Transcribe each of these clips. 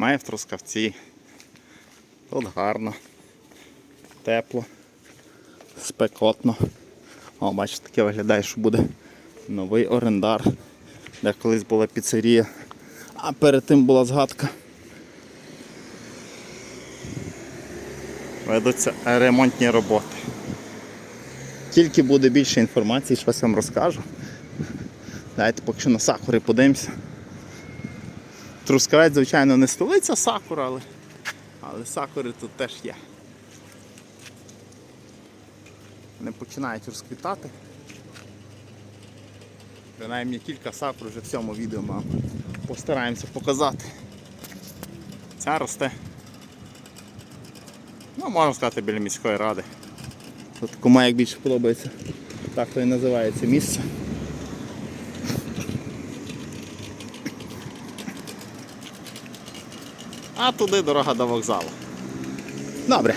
Має в трускавці. Тут гарно, тепло, спекотно. О, бачите, таке виглядає, що буде новий орендар, де колись була піцерія, а перед тим була згадка. Ведуться ремонтні роботи. Тільки буде більше інформації, щось вам розкажу. Давайте поки що на сакури подивимося. Трускавець, звичайно, не столиця сакура, але, але сакури тут теж є. Вони починають розквітати. Принаймні кілька сакур вже в цьому відео ми постараємося показати. Ця росте. Ну, можна сказати, біля міської ради. Тут кому як більше подобається. Так то і називається місце. А туди дорога до вокзалу. Добре.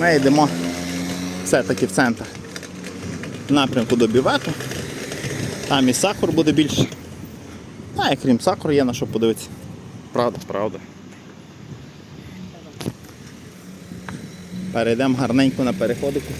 Ми йдемо все-таки в центр. В напрямку до бювету. Там і сакур буде більше. А і крім сакуру є на що подивитися. Правда, правда. Перейдемо гарненько на переходику.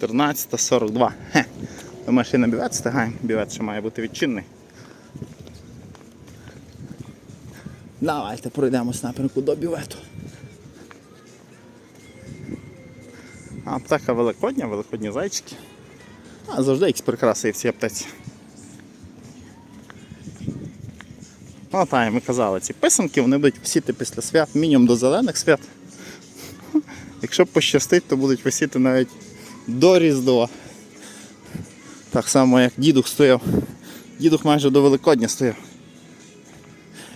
Чотирнадцята сорок два. Хе. Ми ще на бівет встигаємо. Бівет ще має бути відчинний. Давайте пройдемось напрямку до бювету. Аптека Великодня, великодні зайчики. А завжди якісь прикраси є в аптеці. Ну, так, ми казали, ці писанки вони будуть висіти після свят, мінімум до зелених свят. Якщо пощастить, то будуть висіти навіть до Різдва. Так само, як дідух стояв. Дідух майже до Великодня стояв.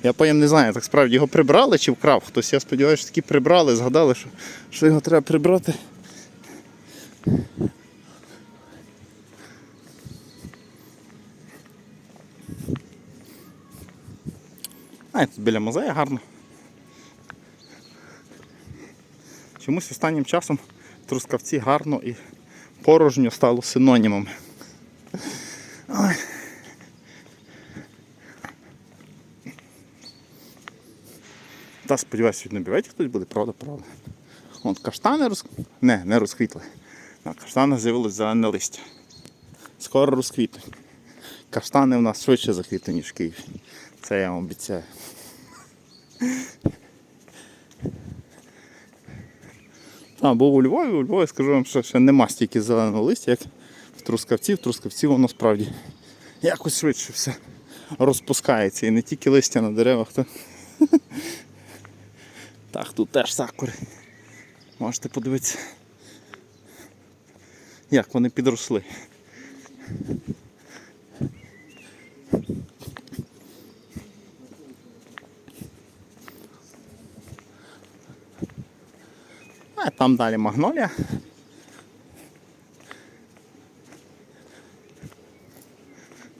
Я потім не знаю, так справді його прибрали чи вкрав хтось. Я сподіваюся, що таки прибрали, згадали, що, що його треба прибрати. А тут біля музею гарно. Чомусь останнім часом трускавці гарно і порожньо стало синонімом. Ой. Та сподіваюся, сьогодні на бюветі хтось буде, правда, правда. Вон каштани роз... Не, не розквітли. На каштанах з'явилось зелене листя. Скоро розквітнуть. Каштани в нас швидше заквітли, ніж в Києві. Це я вам обіцяю. А, був у Львові, у Львові скажу вам, що ще нема стільки зеленого листя, як в Трускавці. В Трускавці воно справді якось швидше все розпускається. І не тільки листя на деревах. То... Так, тут теж сакури. Можете подивитися, як вони підросли. А там далі магнолія.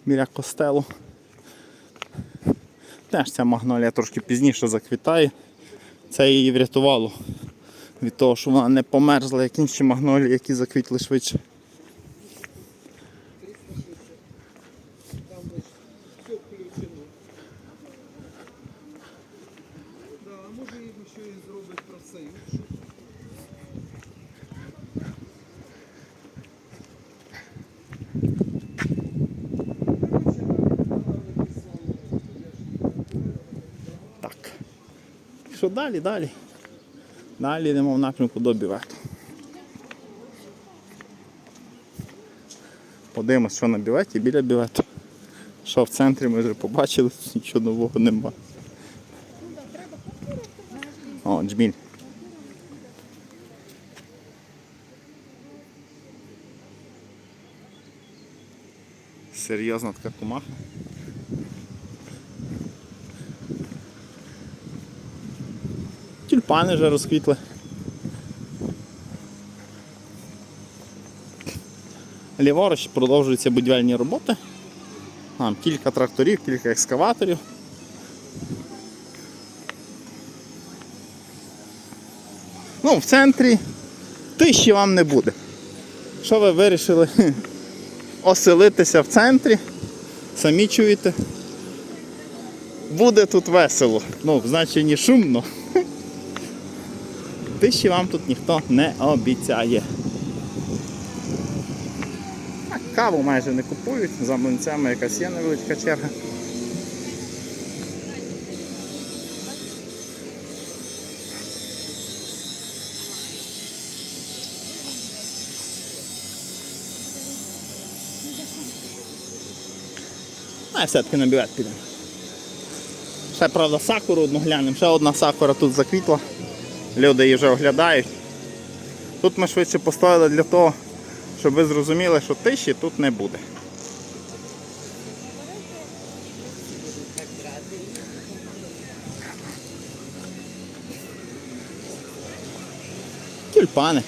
Біля костелу. Теж ця магнолія трошки пізніше заквітає. Це її врятувало від того, що вона не померзла, як інші магнолії, які заквітли швидше. все включено. Да, а може їм ще і зробить профсоюз. щоб Так. Що далі, далі? Далі йдемо в напрямку до бювету. Подивимось, що на бюветі біля бювету. Що в центрі ми вже побачили, нічого нового нема. О, джміль. Серйозна така комаха. тюльпани вже розквітли. Ліворуч продовжуються будівельні роботи. Там кілька тракторів, кілька екскаваторів. Ну, в центрі тиші вам не буде. Що ви вирішили оселитися в центрі, самі чуєте, буде тут весело, ну, в значенні шумно. Тиші вам тут ніхто не обіцяє. Каву майже не купують, за млинцями якась є невеличка черга. А все-таки на бювет підемо. Ще, правда, сакуру одну глянемо. Ще одна сакура тут заквітла. Люди її вже оглядають. Тут ми швидше поставили для того, щоб ви зрозуміли, що тиші тут не буде. Тюльпани.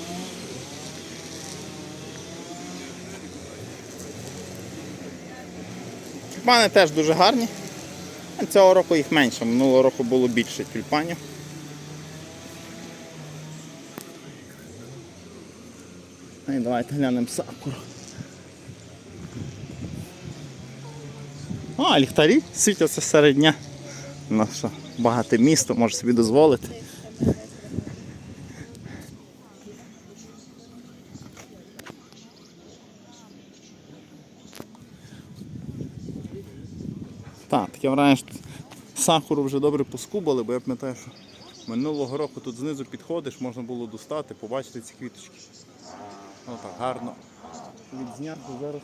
Тюльпани теж дуже гарні. Цього року їх менше, минулого року було більше тюльпанів. І давайте глянемо сакуру. А, ліхтарі світяться серед дня. Ну що, багате місто, може собі дозволити. Так, таке враження, що сакуру вже добре поскубали, бо я пам'ятаю, що минулого року тут знизу підходиш, можна було достати, побачити ці квіточки. Ну так, гарно відзняти зараз.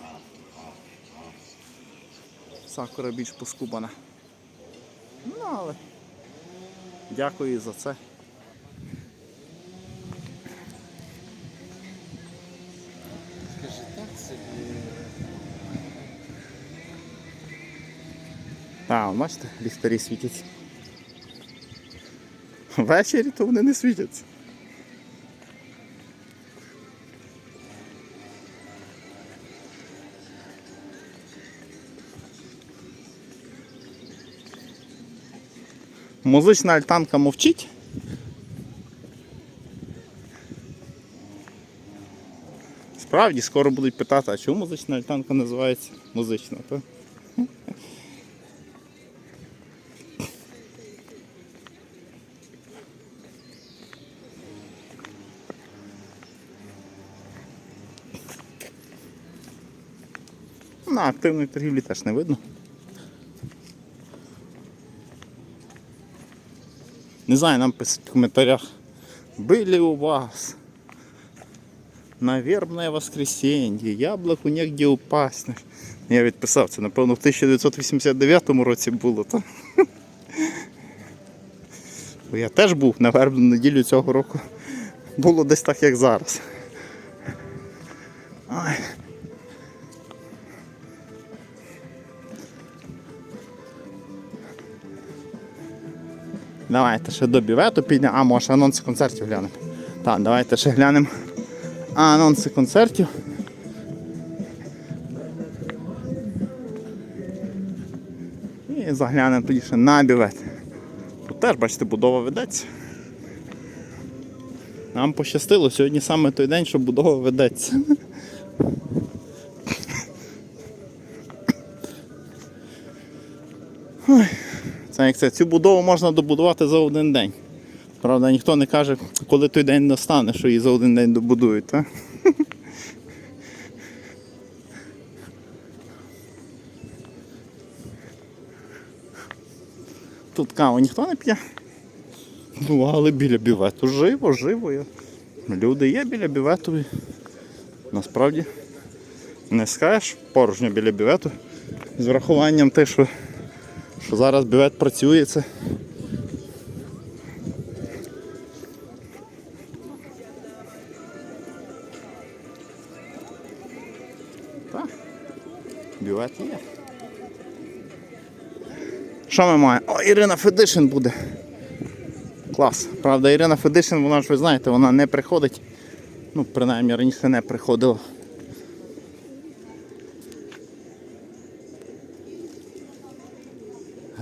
Сакура більш поскубана. Ну, але дякую за це. Скажи, так собі. А, бачите, ліхтарі світяться. Ввечері то вони не світяться. Музична альтанка мовчить. Справді, скоро будуть питати, а чому музична альтанка називається музична? То? На активної торгівлі теж не видно. Не знаю, нам пишуть в коментарях. Были у вас на вербное воскресенье, яблоку негде упасть. Я відписав, це напевно в 1989 році було, то. Я теж був на вербну неділю цього року. Було десь так, як зараз. Ой. Давайте ще до бівету підемо. А, може анонси концертів глянемо. Так, давайте ще глянемо анонси концертів. І заглянемо тоді ще на бівет. Тут теж, бачите, будова ведеться. Нам пощастило, сьогодні саме той день, що будова ведеться. Це як це, цю будову можна добудувати за один день. Правда, ніхто не каже, коли той день настане, що її за один день добудують. Так? Тут каву ніхто не п'є. Ну, але біля бівету живо, живо. є. Люди є біля бівету. Насправді не скажеш порожньо біля бівету. З врахуванням те, що зараз бівет працює, це Так. Бювет є. Що ми маємо? О, Ірина Федишин буде. Клас. Правда, Ірина Федишин, вона ж ви знаєте, вона не приходить. Ну, принаймні раніше не приходила.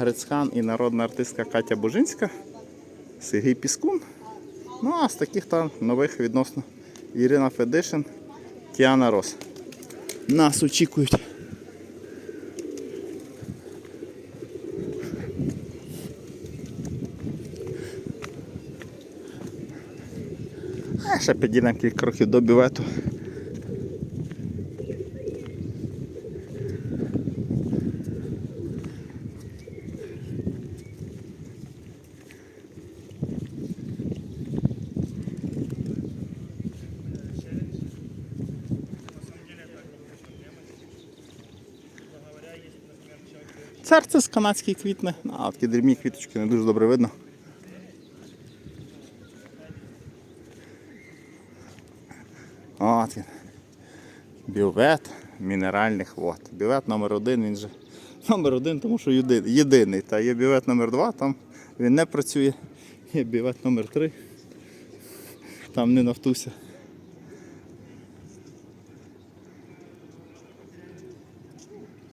Грицькан і народна артистка Катя Бужинська, Сергій Піскун. Ну а з таких там нових відносно Ірина Федишин, Тіана Рос. Нас очікують. А ще підійдемо кілька кроків до бювету. Церце з канадські квітне. А, такі дрібні квіточки не дуже добре видно. От він. Бювет мінеральних вод. Бювет номер один, він же номер один, тому що єдиний. Та є бювет номер два, там він не працює. Є бювет номер три. Там не нафтуся.